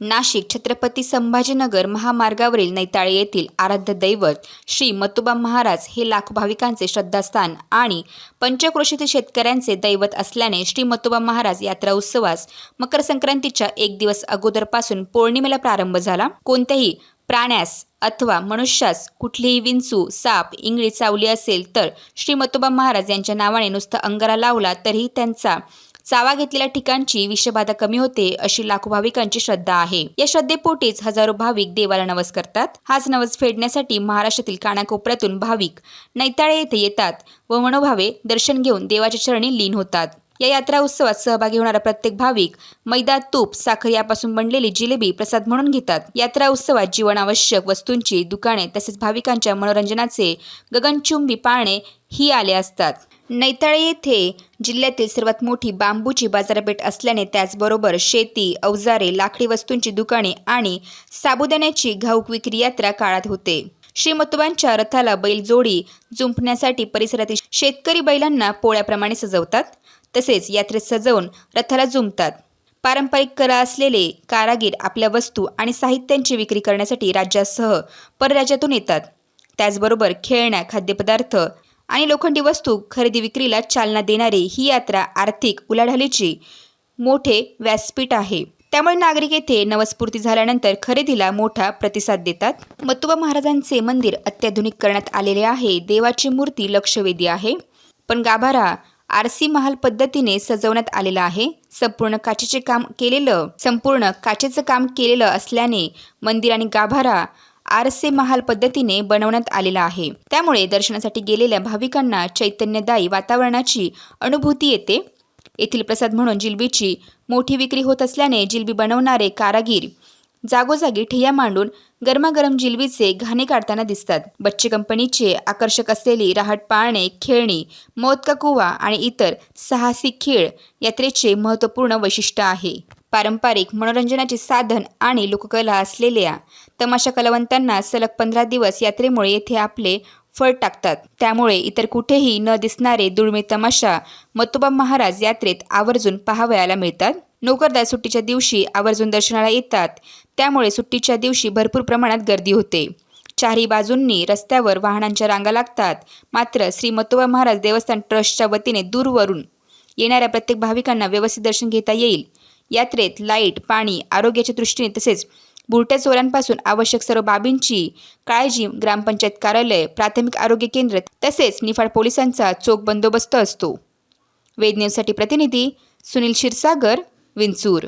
नाशिक छत्रपती संभाजीनगर महामार्गावरील नैताळे येथील आराध्य दैवत श्री मतुबा महाराज हे लाखो भाविकांचे श्रद्धास्थान आणि पंचक्रोशीतील शेतकऱ्यांचे दैवत असल्याने श्री मतुबा महाराज यात्रा उत्सवास मकर संक्रांतीच्या एक दिवस अगोदरपासून पौर्णिमेला प्रारंभ झाला. कोणत्याही प्राण्यास अथवा मनुष्यास कुठलीही विंचू साप इंगळी चावली असेल तर श्रीमतुबा महाराज यांच्या नावाने नुसतं अंगारा लावला तरीही त्यांचा चावा घेतलेल्या ठिकाणची विषबाधा कमी होते अशी लाखो भाविकांची श्रद्धा आहे. या श्रद्धेपोटीच हजारो भाविक देवाला नवस करतात. हाच नवस फेडण्यासाठी महाराष्ट्रातील कानाकोपऱ्यातून भाविक नैताळे येथे येतात व मनोभावे दर्शन घेऊन देवाच्या चरणी लीन होतात. या यात्रा उत्सवात सहभागी होणारा प्रत्येक भाविक मैदा तूप साखर यापासून बनलेली जिलेबी प्रसाद म्हणून घेतात. यात्रा उत्सवात जीवनावश्यक वस्तूंची दुकाने तसेच भाविकांच्या मनोरंजनाचे गगनचुंबी पाळणे ही आले असतात. नैताळे येथे जिल्ह्यातील सर्वात मोठी बांबूची बाजारपेठ असल्याने त्याचबरोबर शेती अवजारे लाकडी वस्तूंची दुकाने आणि साबुदाण्याची घाऊक विक्री यात्रा काळात होते. श्रीमतुबांच्या रथाला बैलजोडी जुंपण्यासाठी परिसरातील शेतकरी बैलांना पोळ्याप्रमाणे सजवतात. तसेच यात्रेत सजवून रथाला जुमतात पारंपरिक कला असलेले कारागीर आपल्या वस्तू आणि साहित्यांची विक्री करण्यासाठी राज्यासह परराज्यातून येतात. त्याचबरोबर खेळण्या खाद्यपदार्थ आणि लोखंडी वस्तू खरेदी विक्रीला चालना देणारी ही यात्रा आर्थिक उलाढालीची मोठे व्यासपीठ आहे. त्यामुळे नागरिक येथे नवस्फूर्ती झाल्यानंतर खरेदीला मोठा प्रतिसाद देतात. मत्तुबा महाराजांचे मंदिर अत्याधुनिक करण्यात आलेले आहे. देवाची मूर्ती लक्षवेधी आहे. पण गाभारा आरसी महाल पद्धतीने सजवण्यात आलेलं आहे. संपूर्ण काचेचे काम केलेलं संपूर्ण काचेचं काम केलेलं असल्याने मंदिर आणि गाभारा आरसे महाल पद्धतीने बनवण्यात आलेला आहे. त्यामुळे दर्शनासाठी गेलेल्या भाविकांना चैतन्यदायी वातावरणाची अनुभूती येते. येथील प्रसाद म्हणून जिलबीची मोठी विक्री होत असल्याने जिलबी बनवणारे कारागीर जागोजागी ठिय्या मांडून गरमागरम जिलबीचे घाणे काढताना दिसतात. बच्चे कंपनीचे आकर्षक असलेली राहट पाळणे खेळणी मौत का कुवा आणि इतर साहसी खेळ यात्रेचे महत्त्वपूर्ण वैशिष्ट्य आहे. पारंपरिक मनोरंजनाचे साधन आणि लोककला असलेल्या तमाशा कलावंतांना सलग पंधरा दिवस यात्रेमुळे येथे आपले फळ टाकतात. त्यामुळे इतर कुठेही न दिसणारे दुर्मिळ तमाशा मतोबा महाराज यात्रेत आवर्जून पाहावयाला मिळतात. नोकरदार सुट्टीच्या दिवशी आवर्जून दर्शनाला येतात. त्यामुळे सुट्टीच्या दिवशी भरपूर प्रमाणात गर्दी होते. चारही बाजूंनी रस्त्यावर वाहनांच्या रांगा लागतात. मात्र श्री मतोबा महाराज देवस्थान ट्रस्टच्या वतीने दूरवरून येणाऱ्या प्रत्येक भाविकांना व्यवस्थित दर्शन घेता येईल. यात्रेत लाइट पाणी आरोग्याच्या दृष्टीने तसेच बुरट्या चोरांपासून आवश्यक सर्व बाबींची काळजी ग्रामपंचायत कार्यालय प्राथमिक आरोग्य केंद्र तसेच निफाड पोलिसांचा चोख बंदोबस्त असतो. वेद न्यूजसाठी प्रतिनिधी सुनील क्षीरसागर विंचूर.